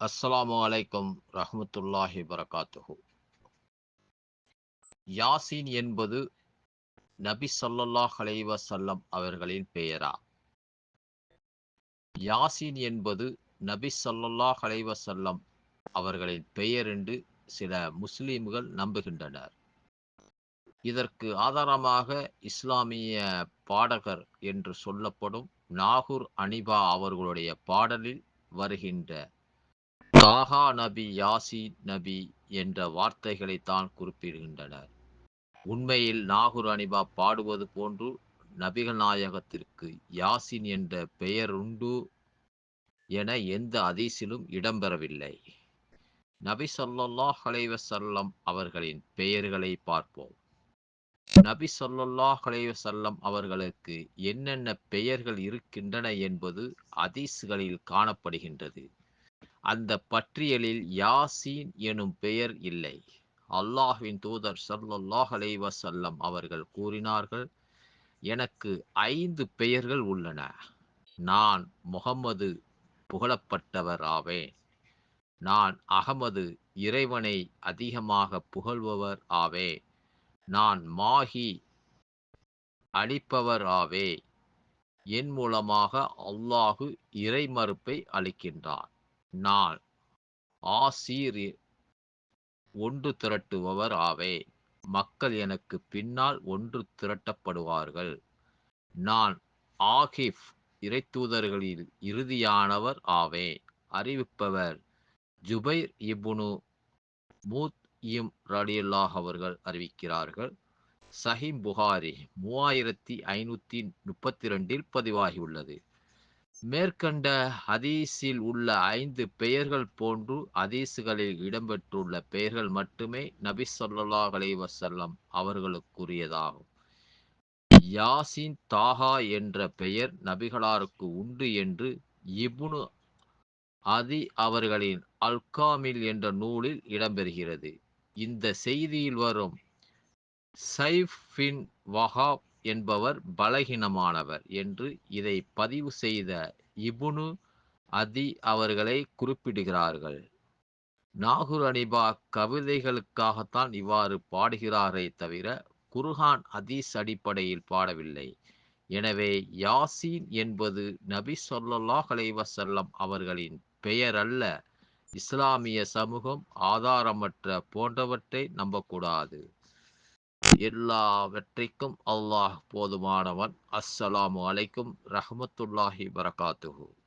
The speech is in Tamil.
அஸ்ஸலாமு அலைக்கும் ரஹமத்துல்லாஹி வரகாத்துஹு யாசீன் என்பது நபி ஸல்லல்லாஹு அலைவசல்லம் அவர்களின் பெயரா? யாசீன் என்பது நபி ஸல்லல்லாஹு அலைவசல்லம் அவர்களின் பெயர் என்று சில முஸ்லீம்கள் நம்புகின்றனர். இதற்கு ஆதாரமாக இஸ்லாமிய பாடகர் என்று சொல்லப்படும் நாகூர் அனிபா அவர்களுடைய பாடலில் வருகின்ற தாகா நபி யாசி நபி என்ற வார்த்தைகளை தான் குறிப்பிடுகின்றனர். உண்மையில் நாகூர் அனிபா பாடுவது போன்று நபிகள் நாயகத்திற்கு யாசின் என்ற பெயர் உண்டு என எந்த அதிசிலும் இடம்பெறவில்லை. நபி சொல்லாஹ் அலைவசல்லம் அவர்களின் பெயர்களை பார்ப்போம். நபி சொல்லாஹ் அலைவசல்லம் அவர்களுக்கு என்னென்ன பெயர்கள் இருக்கின்றன என்பது அதிசுகளில் காணப்படுகின்றது. அந்த பட்டியலில் யாசீன் எனும் பெயர் இல்லை. அல்லாஹ்வின் தூதர் சல்லாஹ் அலைவசல்லம் அவர்கள் கூறினார்கள் எனக்கு ஐந்து பெயர்கள் உள்ளன. நான் முகம்மது புகழப்பட்டவர் ஆவேன் நான் அகமது இறைவனை அதிகமாக புகழ்பவர் ஆவே நான் மாஹி அளிப்பவர் ஆவே. என் மூலமாக அல்லாஹு இறைமறுப்பை அளிக்கின்றான். நான் ஆசீர் ஒன்று திரட்டுபவர் ஆவே. மக்கள் எனக்கு பின்னால் ஒன்று திரட்டப்படுவார்கள். நான் ஆகிஃப் இறைத்தூதர்களில் இறுதியானவர் ஆவே. அறிவிப்பவர் ஜுபைர் இபுனு மூத் இம் ரலியல்லாஹ் அவர்கள் அறிவிக்கிறார்கள். சஹிம் புகாரி மூவாயிரத்தி ஐநூற்றி முப்பத்தி ரெண்டில் பதிவாகியுள்ளது. மேற்கண்ட ஹதீஸில் உள்ள ஐந்து பெயர்கள் போன்று ஹதீஸுகளில் இடம்பெற்றுள்ள பெயர்கள் மட்டுமே நபி ஸல்லல்லாஹு அலைஹி அவர்களுக்குரியதாகும். யாசின் தாஹா என்ற பெயர் நபிகளாருக்கு உண்டு என்று இபுனு அதி அவர்களின் அல்காமில் என்ற நூலில் இடம்பெறுகிறது. இந்த செய்தியில் வரும் சைஃப் வஹாப் என்பவர் பலகீனமானவர் என்று இதை பதிவு செய்த இபுனு அதி அவர்களை குறிப்பிடுகிறார்கள். நாகூர் அனிபா கவிதைகளுக்காகத்தான் இவ்வாறு பாடுகிறாரே தவிர குர்ஹான் அதீஸ் அடிப்படையில் பாடவில்லை. எனவே யாசீன் என்பது நபி ஸல்லல்லாஹு அலைஹி அவர்களின் பெயர் அல்ல இஸ்லாமிய சமூகம் ஆதாரமற்ற போன்றவற்றை நம்பக்கூடாது. எல்லாவற்றைக்கும் அல்லாஹ் போதுமானவன். அஸ்ஸலாமு அலைக்கும் ரஹமத்துல்லாஹி வரகாத்துஹூ